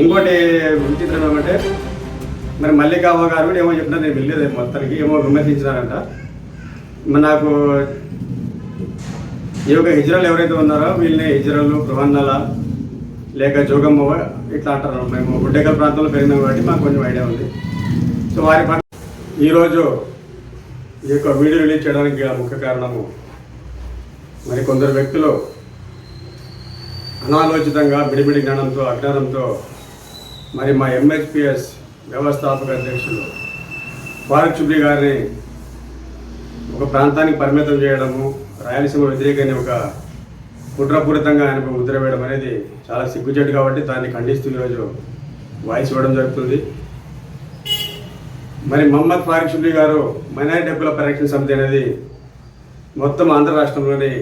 ఇంకోటి విచిత్రం ఏమంటే మరి మల్లికావ గారు కూడా ఏమో చెప్పినారు నేను వెళ్ళేది మొత్తానికి ఏమో విమర్శించినారంట. మరి నాకు ఈ యొక్క హిజ్రాలు ఎవరైతే ఉన్నారో వీళ్ళని హిజ్రాలు బృహన్నల లేక జోగమ్మ ఇట్లా అంటారు. మేము గుడ్డెకల్ ప్రాంతంలో పెరిగినాం కాబట్టి మాకు కొంచెం ఐడియా ఉంది. సో వారి పట్ల ఈరోజు ఈ యొక్క వీడియో రిలీజ్ చేయడానికి ముఖ్య కారణము మరి కొందరు వ్యక్తులు అనాలోచితంగా బిడిబిడి జ్ఞానంతో అజ్ఞానంతో మరి మా ఎంహెచ్పిఎస్ వ్యవస్థాపక అధ్యక్షులు ఫారూక్ చుబ్లీ గారిని ఒక ప్రాంతానికి పరిమితం చేయడము రాయలసీమ వ్యతిరేకమైన ఒక కుట్రపూరితంగా ఆయనకు ముద్ర వేయడం అనేది చాలా సిగ్గుచేటు కాబట్టి దాన్ని ఖండిస్తూ ఈరోజు వాయిస్ ఇవ్వడం జరుగుతుంది. మరి మహమ్మద్ ఫారూక్ షుబ్లీ గారు మైనారిటీ హక్కుల పరిరక్షణ సమితి అనేది మొత్తం ఆంధ్ర రాష్ట్రంలోని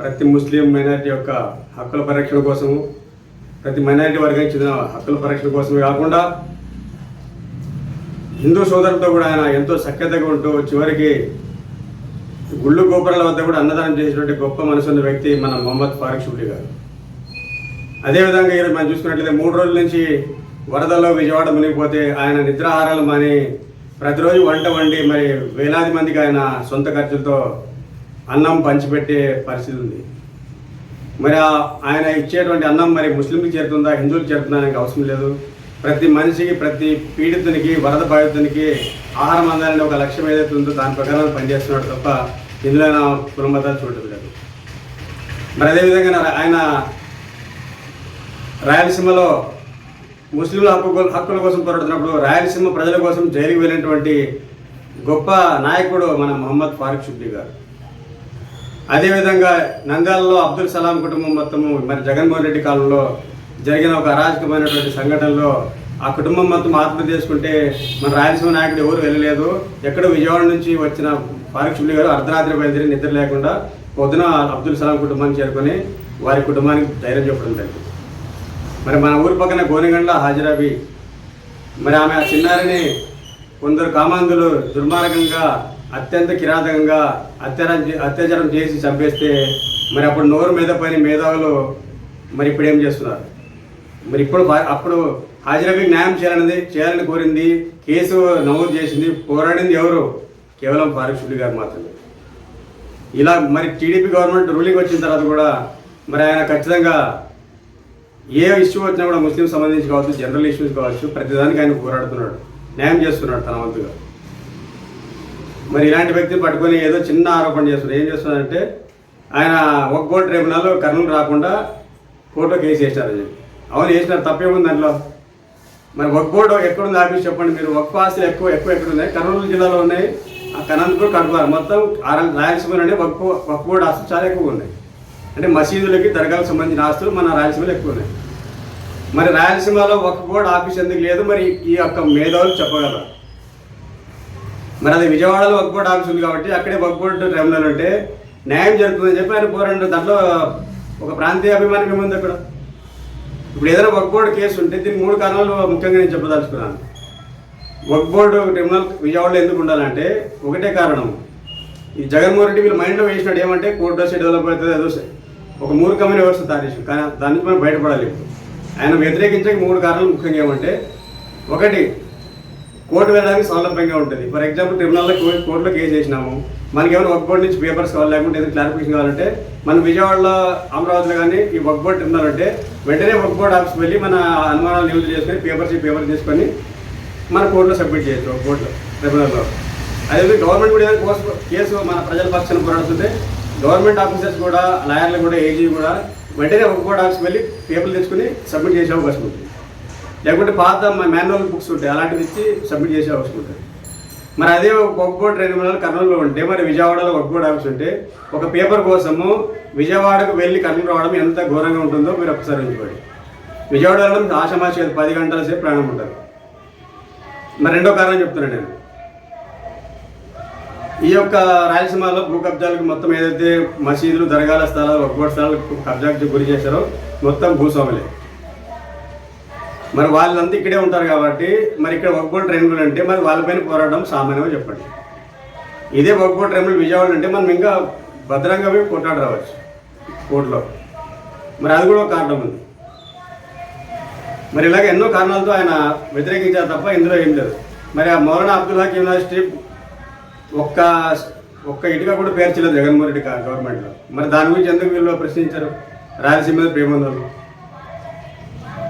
ప్రతి ముస్లిం మైనారిటీ యొక్క హక్కుల పరిరక్షణ కోసము ప్రతి మైనారిటీ వర్గానికి చెందిన హక్కుల పరిరక్షణ కోసమే కాకుండా హిందూ సోదరులతో కూడా ఆయన ఎంతో సఖ్యతగా ఉంటూ చివరికి గుళ్ళు గోపురాల వద్ద కూడా అన్నదానం చేసినటువంటి గొప్ప మనసున్న వ్యక్తి మన మొహమ్మద్ ఫారూక్ షుబ్లీ గారు. అదేవిధంగా ఈరోజు మనం చూసుకున్నట్లయితే మూడు రోజుల నుంచి వరదల్లో విజయవాడ మునిగిపోతే ఆయన నిద్రాహారాలు మాని ప్రతిరోజు వంట వండి మరి వేలాది మందికి ఆయన సొంత ఖర్చులతో అన్నం పంచిపెట్టే పరిస్థితి ఉంది. మరి ఆయన ఇచ్చేటువంటి అన్నం మరి ముస్లింలకు చేరుతుందా హిందువులకు చేరుతుందా అనేది అవసరం లేదు. ప్రతి మనిషికి ప్రతి పీడితునికి వరద బాధితునికి ఆహారం అందాలని ఒక లక్ష్యం ఏదైతే ఉందో దాని ప్రకారం పనిచేస్తున్నాడు తప్ప ఇందులో నా మతాలు చూడటం లేదు మరి అదేవిధంగా ఆయన రాయలసీమలో ముస్లింల హక్కు హక్కుల కోసం పోరాడుతున్నప్పుడు రాయలసీమ ప్రజల కోసం జైలుకు వెళ్ళినటువంటి గొప్ప నాయకుడు మన మొహమ్మద్ ఫారూక్ షుబ్లీ గారు. అదేవిధంగా నంద్యాలలో అబ్దుల్ సలాం కుటుంబం మొత్తము మరి జగన్మోహన్ రెడ్డి కాలంలో జరిగిన ఒక అరాజకమైనటువంటి సంఘటనలో ఆ కుటుంబం మొత్తం ఆత్మహత్య చేసుకుంటే మన రాయలసీమ నాయకుడు ఎవరు వెళ్ళలేదు. ఎక్కడో విజయవాడ నుంచి వచ్చిన ఫారూక్ గారు అర్ధరాత్రి బయలుదేరి నిద్ర లేకుండా పొద్దున అబ్దుల్ సలాం కుటుంబాన్ని చేరుకొని వారి కుటుంబానికి ధైర్యం చెప్పడం జరిగింది. మరి మన ఊరి పక్కన గోనెగండ్ల హాజరాబి మరి ఆమె ఆ చిన్నారిని కొందరు కామాంధులు దుర్మార్గంగా అత్యంత కిరాతకంగా అత్యాచారం అత్యాచారం చేసి చంపేస్తే మరి అప్పుడు నోరు మీద పని మేధావులు మరి ఇప్పుడు ఏం చేస్తున్నారు? మరి ఇప్పుడు అప్పుడు హాజరాకి న్యాయం చేయాలన్నది చేయాలని కోరింది కేసు నమోదు చేసింది పోరాడింది ఎవరు? కేవలం పారిశుద్ధి గారు మాత్రమే. ఇలా మరి టీడీపీ గవర్నమెంట్ రూలింగ్ వచ్చిన తర్వాత కూడా మరి ఆయన ఖచ్చితంగా ఏ ఇష్యూ వచ్చినా కూడా ముస్లిం సంబంధించి కావచ్చు జనరల్ ఇష్యూస్ కావచ్చు ప్రతిదానికి ఆయన పోరాడుతున్నాడు న్యాయం చేస్తున్నాడు తన వంతుగా. మరి ఇలాంటి వ్యక్తిని పట్టుకొని ఏదో చిన్న ఆరోపణ చేస్తున్నాడు ఏం చేస్తున్నాడంటే ఆయన ఒక కోర్టు ట్రిబ్యునల్ కర్నూలు రాకుండా కోర్టులో కేసు వేసినారని చెప్పి అవును వేసినారు. తప్పేముంది దాంట్లో? మరి ఒక బోర్డు ఎక్కడుంది ఆఫీస్ చెప్పండి మీరు. ఒక్క ఆస్తులు ఎక్కువ ఎక్కువ ఎక్కడ ఉన్నాయి కర్నూలు జిల్లాలో ఉన్నాయి. ఆ కనంతపూర్ కడప మొత్తం ఆర- రాయలసీమలోనే ఒక్క ఒక్క బోర్డు ఆస్తులు చాలా ఎక్కువ ఉన్నాయి. అంటే మసీదులకి దర్గాలకు సంబంధించిన ఆస్తులు మన రాయలసీమలో ఎక్కువ ఉన్నాయి. మరి రాయలసీమలో ఒక్క బోర్డు ఆఫీస్ ఎందుకు లేదు? మరి ఈ యొక్క మేధావులు చెప్పగలరా? మరి అది విజయవాడలో ఒక ఆఫీస్ ఉంది కాబట్టి అక్కడే ఒక బోర్డు టెర్మినల్ ఉంటే న్యాయం జరుగుతుందని చెప్పి ఆయన పోరాడు దాంట్లో ఒక ప్రాంతీయ అభిమానం ఏముంది అక్కడ ఇప్పుడు ఏదైనా ఒక బోర్డు కేసు ఉంటే దీనికి మూడు కారణాలు ముఖ్యంగా నేను చెప్పదలుచుకున్నాను. ఒక బోర్డు ట్రిబ్యునల్ విజయవాడలో ఎందుకు ఉండాలంటే ఒకటే కారణం. ఈ జగన్మోహన్ రెడ్డి వీళ్ళు మైండ్లో వేసినాడు ఏమంటే కోర్టు వస్తే డెవలప్ అవుతుంది ఏదో ఒక ఒక మూర్ఖమైన వ్యవస్థ తారేసి కానీ దాని నుంచి మనం బయటపడాలి ఆయన వ్యతిరేకించక మూడు కారణాలు ముఖ్యంగా ఏమంటే ఒకటి కోర్టు వెళ్ళడానికి సౌలభ్యంగా ఉంటుంది. ఫర్ ఎగ్జాంపుల్ ట్రిబ్యునల్లో కో- కోర్టులో కేసు వేసినాము. మనకి ఏమైనా వర్క్ బోర్డు నుంచి పేపర్స్ కావాలి లేకుంటే ఏదైనా క్లారిఫికేషన్ కావాలంటే మన విజయవాడలో అమరావతిలో కానీ ఈ వర్క్ బోర్డు ట్రిబ్యునల్ అంటే వెంటనే వర్క్ బోర్డు ఆఫీస్కి వెళ్ళి మన అనుమానాలు నివృత్తి చేసుకొని పేపర్స్ పేపర్ తీసుకొని మన కోర్టులో సబ్మిట్ చేయొచ్చు వర్క్ బోర్డులో ట్రిబ్యునల్లో అదేవిధంగా గవర్నమెంట్ కూడా ఏదైనా కోర్సు కేసు మన ప్రజల పక్షాన పోరాడుతుంటే గవర్నమెంట్ ఆఫీసర్స్ కూడా లాయర్లు కూడా ఏజీ కూడా వెంటనే వర్క్ బోర్డు ఆఫీస్కి వెళ్ళి పేపర్లు తెచ్చుకొని సబ్మిట్ చేసే అవకాశం ఉంటుంది. లేకుంటే పాత మాన్యువల్ బుక్స్ ఉంటాయి అలాంటివి ఇచ్చి సబ్మిట్ చేసే అవసరం ఉంటుంది. మరి అదే ఒక బోర్డు రెండు మూడు కర్నూలులో ఉంటే మరి విజయవాడలో ఒక బోర్డు ఆఫీస్ ఉంటే ఒక పేపర్ కోసము విజయవాడకు వెళ్ళి కర్నూలు రావడం ఎంత ఘోరంగా ఉంటుందో మీరు ఒకసారి ఉంచుకోండి. విజయవాడ వెళ్ళడం ఆశమాష పది గంటల సేపు ప్రయాణం ఉంటుంది. మరి రెండో కారణం చెప్తున్నాను నేను. ఈ యొక్క రాయలసీమలో భూ కబ్జాలకు మొత్తం ఏదైతే మసీదులు దర్గాల స్థలాలు ఒక్కోటి స్థలాలు కబ్జాకు గురి చేశారో మొత్తం భూస్వాములే. మరి వాళ్ళంతా ఇక్కడే ఉంటారు కాబట్టి మరి ఇక్కడ ఒక్కోటి ట్రైన్లు అంటే మరి వాళ్ళపైన పోరాటం సామాన్యంగా చెప్పండి. ఇదే ఒక్కోటి ట్రైన్లు విజయవాడ అంటే మనం ఇంకా భద్రంగా పోయి కొట్టాడు రావచ్చు కోర్టులో. మరి అది కూడా ఒక కారణం ఉంది. మరి ఇలాగ ఎన్నో కారణాలతో ఆయన వ్యతిరేకించారు తప్ప ఇందులో ఏం లేదు. మరి ఆ మౌలానా అబ్దుల్ హక్ యూనివర్సిటీ ఒక్క ఒక్క ఇటుక కూడా పేర్చలేదు జగన్మోహన్ రెడ్డి గవర్నమెంట్లో. మరి దాని గురించి ఎందుకు వీళ్ళు ప్రశ్నించారు? రాయలసీమ మీద ప్రేమ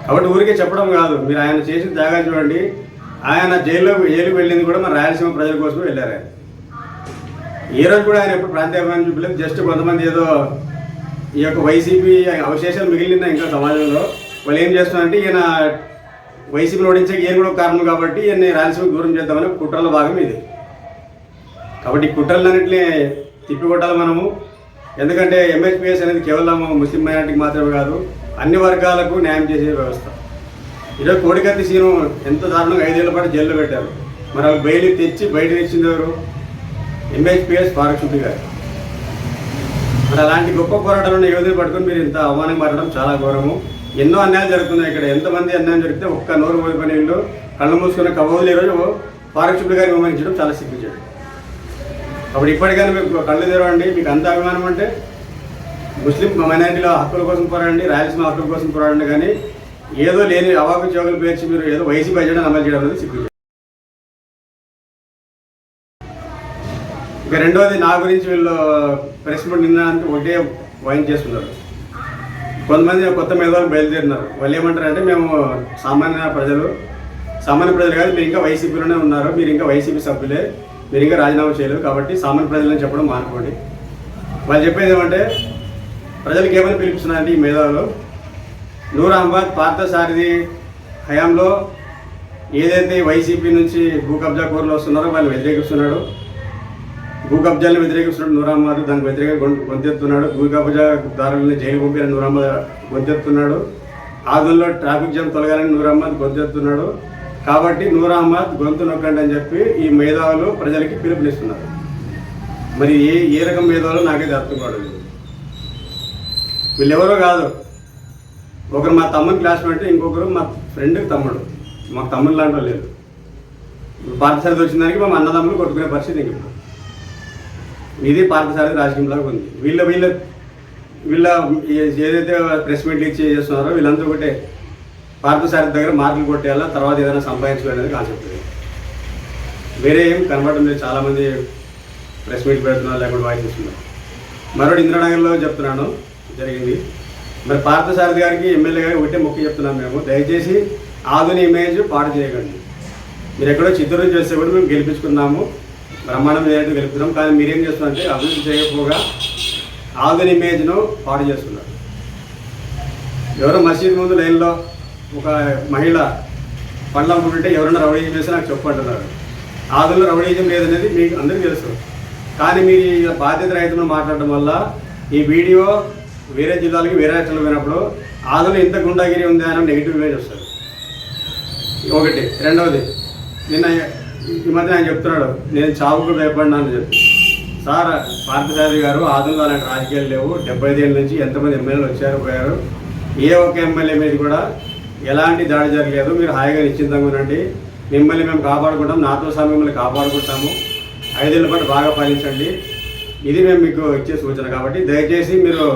కాబట్టి ఊరికే చెప్పడం కాదు. మీరు ఆయన చేసిన త్యాగాలు చూడండి. ఆయన జైల్లో జైలుకి వెళ్ళింది కూడా మన రాయలసీమ ప్రజల కోసం వెళ్ళారు ఆయన. ఈ రోజు కూడా ఆయన ఎప్పుడు ప్రాంతీయమని చూపలేదు. జస్ట్ కొంతమంది ఏదో ఈ యొక్క వైసీపీ అవశేషాలు మిగిలిన ఇంకా సమాజంలో. వాళ్ళు ఏం చేస్తున్నారంటే ఈయన వైసీపీని ఓడించే ఈయన కూడా కారణం కాబట్టి ఈయన్ని రాయలసీమకు దూరం చేద్దామని కుట్రల భాగం ఇది. కాబట్టి ఈ కుట్రలన్నింటినీ తిప్పికొట్టాలి మనము. ఎందుకంటే ఎంఎస్పిఎస్ అనేది కేవలం ముస్లిం మైనార్టీకి మాత్రమే కాదు. అన్ని వర్గాలకు న్యాయం చేసే వ్యవస్థ. ఈరోజు కోడికత్తి సీను ఎంత దారుణంగా ఐదేళ్ళ పాటు జైల్లో పెట్టారు. మరి వాళ్ళు బయలు తెచ్చి బయట తెచ్చింది ఎవరు? ఎంహెచ్పిఎస్ పారక్షుద్ధి గారు. మరి అలాంటి గొప్ప పోరాటాలను యువతిని పట్టుకుని మీరు ఇంత అవమానం మారడం చాలా ఘోరము. ఎన్నో అన్యాయాలు జరుగుతున్నాయి ఇక్కడ. ఎంతమంది అన్యాయం జరిగితే ఒక్క నోరు పోయిపోయిన వీళ్ళు. కళ్ళు మూసుకున్న కబోదులు ఈరోజు పారక్షుద్ధి గారిని విమర్శించడం చాలా సిగ్గుచేడు అప్పుడు ఇప్పటికైనా మీకు కళ్ళు తెరవండి మీకు అంత అభిమానం అంటే ముస్లిం మైనారిటీల హక్కుల కోసం పోరాడండి రాయలసీమ హక్కుల కోసం పోరాడండి కానీ ఏదో లేని అవాకు చోగులు పేర్చి మీరు ఏదో వైసీపీ అజెండా అమలు చేయడం అనేది సిగ్గు. ఇక రెండవది నా గురించి వీళ్ళు ప్రెస్ మీట్ నిన్న ఒకటే వైన్ చేస్తున్నారు. కొంతమంది కొత్త మేధావులు బయలుదేరినారు. వాళ్ళు ఏమంటారు అంటే మేము సామాన్య ప్రజలు సామాన్య ప్రజలు కాదు మీరు ఇంకా వైసీపీలోనే ఉన్నారు మీరు ఇంకా వైసీపీ సభ్యులే మీరు ఇంకా రాజీనామా చేయలేదు కాబట్టి సామాన్య ప్రజలని చెప్పడం మానుకోండి. వాళ్ళు చెప్పేది ఏమంటే ప్రజలకు ఏమని పిలుపుతున్నారంటే ఈ మేధావులు? నూర్ అహ్మద్ పార్థసారథి హయాంలో ఏదైతే వైసీపీ నుంచి భూ కబ్జా కోరలు వస్తున్నారో వాళ్ళు వ్యతిరేకిస్తున్నాడు. భూ కబ్జాలను వ్యతిరేకిస్తున్నాడు నూర్ అహ్మద్ దానికి వ్యతిరేక గొంతెత్తున్నాడు. భూ కబ్జాదారులని జైలు పంపిన నూర్ అహ్మద్ గొంతెత్తున్నాడు. ఆదుల్లో ట్రాఫిక్ జామ్ తొలగాలని నూర్ అహ్మద్ గొంతెత్తున్నాడు. కాబట్టి నూర్ అహ్మద్ గొంతు నొక్కండి అని చెప్పి ఈ మేధావులు ప్రజలకి పిలుపునిస్తున్నారు. మరి ఏ ఏ రకం మేధావులు నాకైతే అర్థం కావడం వీళ్ళెవరో కాదు. ఒకరు మా తమ్ముని క్లాస్మేట్ ఇంకొకరు మా ఫ్రెండ్కి తమ్ముడు. మాకు తమ్ముడు లాంటి లేదు పార్థసారథి వచ్చిన దానికి మేము అన్నదమ్ములు కొట్టుకునే పరిస్థితి ఇంక ఇది పార్థసారథి రాజకీయంలాగా ఉంది. వీళ్ళ వీళ్ళ వీళ్ళ ఏదైతే ప్రెస్ మీట్లు ఇచ్చి చేస్తున్నారో వీళ్ళంతా ఒకటే. పార్థసారథి దగ్గర మార్కులు కొట్టేయాలా తర్వాత ఏదైనా సంపాదించుకోవాలనేది కాన్సెప్ట్ వేరే ఏం కనబడడం లేదు. చాలామంది ప్రెస్ మీట్ పెడుతున్నారు లేకుండా వాయిస్ ఇస్తున్నారు మరొకటి ఇంద్రనగర్లో చెప్తున్నాను. జరిగింది. మరి పార్థసారథి గారికి ఎమ్మెల్యే గారికి ఒకటే మొక్క చెప్తున్నాం మేము. దయచేసి ఆధుని ఇమేజ్ పాడు చేయకండి. మీరు ఎక్కడో చిత్తూరు చేస్తే కూడా మేము గెలిపించుకున్నాము బ్రహ్మాండం ఏదైతే గెలుపుతున్నాం కానీ మీరేం చేస్తున్నారంటే అభివృద్ధి చేయకపోగా ఆధుని ఇమేజ్ను పాడు చేస్తున్నారు. ఎవరో మసీద్ ముందు లైన్లో ఒక మహిళ పండ్లు అమ్ముకుంటుంటే ఎవరైనా రౌడీజం చేస్తే నాకు చెప్పంటున్నారు ఆధునిక రౌడీజం లేదనేది మీకు అందరికీ తెలుసు. కానీ మీరు బాధ్యత రైతులను మాట్లాడడం వల్ల ఈ వీడియో వేరే జిల్లాలకి వేరే రాష్ట్రాలు పోయినప్పుడు ఆదులు ఇంత గుండాగిరి ఉంది అని నెగిటివ్ ఇమేజ్ వస్తుంది. ఒకటి. రెండవది నిన్న ఈ మధ్య ఆయన చెప్తున్నాడు నేను చావుకు భయపడినా అని చెప్పి. సార్ పార్థసారథి గారు ఆదులు అలాంటి రాజకీయాలు లేవు. డెబ్బై ఐదేళ్ళ నుంచి ఎంతమంది ఎమ్మెల్యేలు వచ్చారు పోయారు. ఏ ఒక్క ఎమ్మెల్యే మీద కూడా ఎలాంటి దాడి జరగలేదు. మీరు హాయిగా నిశ్చింతంగా ఉండండి. మిమ్మల్ని మేము కాపాడుకుంటాం. నాతో సహా మిమ్మల్ని కాపాడుకుంటాము. ఐదేళ్ళ పాటు బాగా పాలించండి. ఇది మేము మీకు ఇచ్చే సూచన కాబట్టి దయచేసి మీరు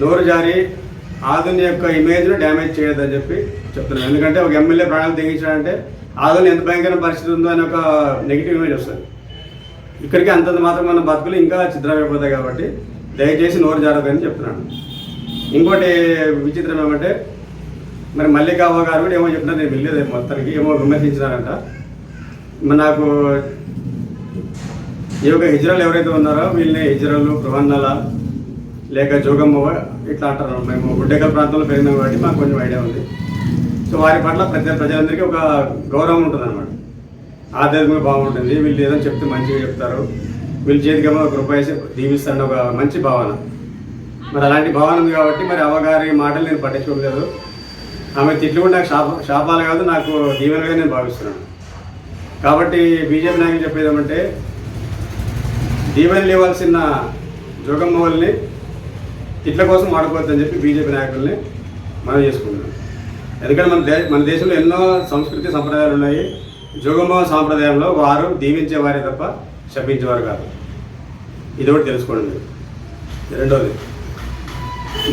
నోరు జారి ఆదుని యొక్క ఇమేజ్ను డ్యామేజ్ చేయొద్దని చెప్పి చెప్తున్నాను ఎందుకంటే ఒక ఎమ్మెల్యే ప్రాణాలు తెగించాడంటే ఆదుని ఎంత భయంకర పరిస్థితి ఉందో అని ఒక నెగిటివ్ ఇమేజ్ వస్తుంది. ఇక్కడికి అంతంత మాత్రం మన బతుకులు ఇంకా చిత్రమైపోతాయి కాబట్టి దయచేసి నోరు జారదని చెప్తున్నాను. ఇంకోటి విచిత్రం ఏమంటే మరి మల్లికాబాబు గారు కూడా ఏమో చెప్తున్నారు నేను వెళ్ళేది మొత్తానికి ఏమో విమర్శించినారంట. మరి నాకు ఈ యొక్క హిజ్రాలు ఎవరైతే ఉన్నారో వీళ్ళని హిజ్రాలు బృహన్నల లేక జోగమ్మ ఇట్లా అంటారు. మేము గుడ్డెకల్ ప్రాంతంలో పెరిగినాం కాబట్టి మాకు కొంచెం ఐడియా ఉంది. సో వారి పట్ల ప్రతి ప్రజలందరికీ ఒక గౌరవం ఉంటుంది అనమాట ఆధ్యాత్మిక బాగుంటుంది వీళ్ళు ఏదో చెప్తే మంచిగా చెప్తారు. వీళ్ళు చేతికేమో ఒక రూపాయి వేసి దీవిస్తారని ఒక మంచి భావన. మరి అలాంటి భావన ఉంది కాబట్టి మరి అవ్వగారి మాటలు నేను పట్టించుకోలేదు. ఆమె తిట్లు కూడా నాకు శాప శాపాలు కాదు నాకు దీవెనగా నేను భావిస్తున్నాను. కాబట్టి బీజేపీ నాయకులు చెప్పేది ఏమంటే దీవెనలు ఇవ్వాల్సిన జోగమ్మ వాళ్ళని ఇట్ల కోసం వాడుకోవద్దని చెప్పి బీజేపీ నాయకుల్ని మనం చేసుకుంటున్నాం. ఎందుకంటే మన దే మన దేశంలో ఎన్నో సంస్కృతి సంప్రదాయాలు ఉన్నాయి. జోగంభవ సాంప్రదాయంలో వారు దీవించేవారే తప్ప శపించేవారు కాదు. ఇది ఒకటి తెలుసుకోండి. మీరు రెండోది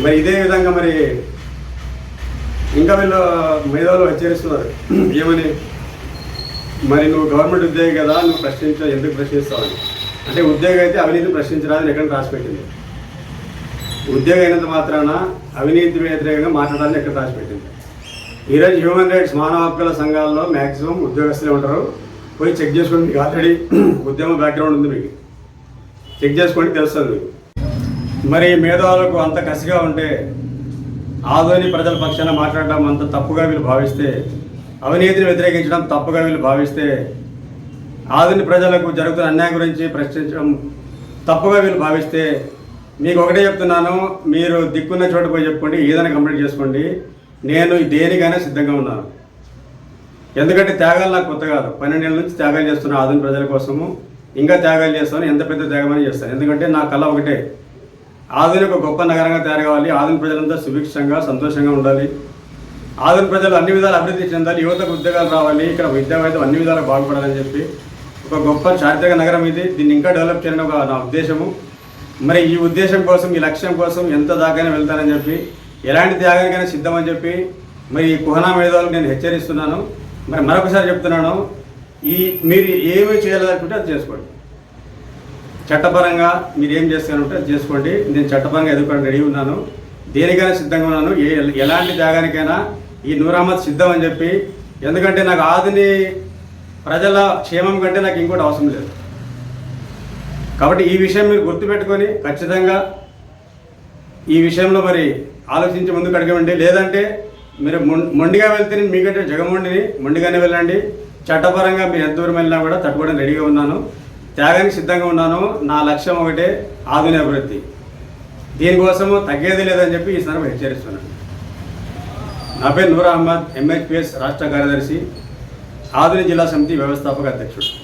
మరి ఇదే విధంగా మరి ఇంకా వీళ్ళు మేధావులు హెచ్చరిస్తున్నారు. ఏమని? మరి నువ్వు గవర్నమెంట్ ఉద్యోగి కదా నువ్వు ప్రశ్నించ ఎందుకు ప్రశ్నిస్తావని అంటే ఉద్యోగి అయితే అవినీతి ప్రశ్నించరాదని ఎక్కడ రాసిపెట్టింది ఉద్యోగం అయినంత మాత్రాన అవినీతి వ్యతిరేకంగా మాట్లాడాలని ఎక్కడ రాసిపెట్టింది ఈరోజు హ్యూమన్ రైట్స్ మానవ హక్కుల సంఘాల్లో మ్యాక్సిమం ఉద్యోగస్తులే ఉంటారు. పోయి చెక్ చేసుకోండి మీకు ఆల్రెడీ ఉద్యమ బ్యాక్గ్రౌండ్ ఉంది మీకు. చెక్ చేసుకోండి తెలుస్తుంది మీకు. మరి మేధావులకు అంత కసిగా ఉంటే ఆధునిక ప్రజల పక్షాన మాట్లాడడం అంత తప్పుగా వీళ్ళు భావిస్తే అవినీతిని వ్యతిరేకించడం తప్పుగా వీళ్ళు భావిస్తే ఆధునిక ప్రజలకు జరుగుతున్న అన్యాయం గురించి ప్రశ్నించడం తప్పుగా వీళ్ళు భావిస్తే మీకు ఒకటే చెప్తున్నాను మీరు దిక్కున్న చోట పోయి చెప్పుకోండి ఏదైనా కంప్లీట్ చేసుకోండి. నేను దేనికైనా సిద్ధంగా ఉన్నాను. ఎందుకంటే త్యాగాలు నాకు కొత్త కాదు. పన్నెండేళ్ళ నుంచి త్యాగాలు చేస్తున్నాను ఆధునిక ప్రజల కోసము ఇంకా త్యాగాలు చేస్తాను ఎంత పెద్ద త్యాగమని చేస్తాను. ఎందుకంటే నా కళ ఒకటే. ఆధునిక గొప్ప నగరంగా తయారు కావాలి ఆధునిక ప్రజలంతా సుభిక్షంగా సంతోషంగా ఉండాలి. ఆధునిక ప్రజలు అన్ని విధాలు అభివృద్ధి చెందాలి యువతకు ఉద్యోగాలు రావాలి ఇక్కడ విద్యా వైద్యం అన్ని విధాలు బాగుపడాలని చెప్పి ఒక గొప్ప చారిత్రక నగరం ఇది. దీన్ని ఇంకా డెవలప్ చేయడం ఒక నా ఉద్దేశము. మరి ఈ ఉద్దేశం కోసం ఈ లక్ష్యం కోసం ఎంత దాకైనా వెళ్తానని చెప్పి ఎలాంటి త్యాగానికైనా సిద్ధమని చెప్పి మరి ఈ కుహనా మేధావులకు నేను హెచ్చరిస్తున్నాను. మరి మరొకసారి చెప్తున్నాను ఈ మీరు ఏమి చేయాలనుకుంటే అది చేసుకోండి. చట్టపరంగా మీరు ఏం చేస్తానంటే అది చేసుకోండి. నేను చట్టపరంగా ఎదుర్కొని రెడీ ఉన్నాను. దేనికైనా సిద్ధంగా ఉన్నాను. ఏ ఎలాంటి త్యాగానికైనా ఈ నూరామత్ సిద్ధం అని చెప్పి ఎందుకంటే నాకు ఆదిని ప్రజల క్షేమం కంటే నాకు ఇంకోటి అవసరం లేదు. కాబట్టి ఈ విషయం మీరు గుర్తుపెట్టుకొని ఖచ్చితంగా ఈ విషయంలో మరి ఆలోచించి ముందుకు అడగండి లేదంటే మీరు మొండిగా వెళ్తే నేను మీకంటే జగమొండిని మొండిగానే వెళ్ళండి. చట్టపరంగా మీరు ఎంత దూరం వెళ్ళినా కూడా తట్టుకోవడం రెడీగా ఉన్నాను. త్యాగానికి సిద్ధంగా ఉన్నాను. నా లక్ష్యం ఒకటే ఆధునిక అభివృద్ధి దీనికోసము తగ్గేది లేదని చెప్పి ఈ సందర్భం హెచ్చరిస్తున్నాను. నా పేరు నూర్ అహ్మద్ ఎంహెచ్పిఎస్ రాష్ట్ర కార్యదర్శి ఆధునిక జిల్లా సమితి వ్యవస్థాపక అధ్యక్షుడు.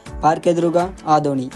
R K Durga Adoni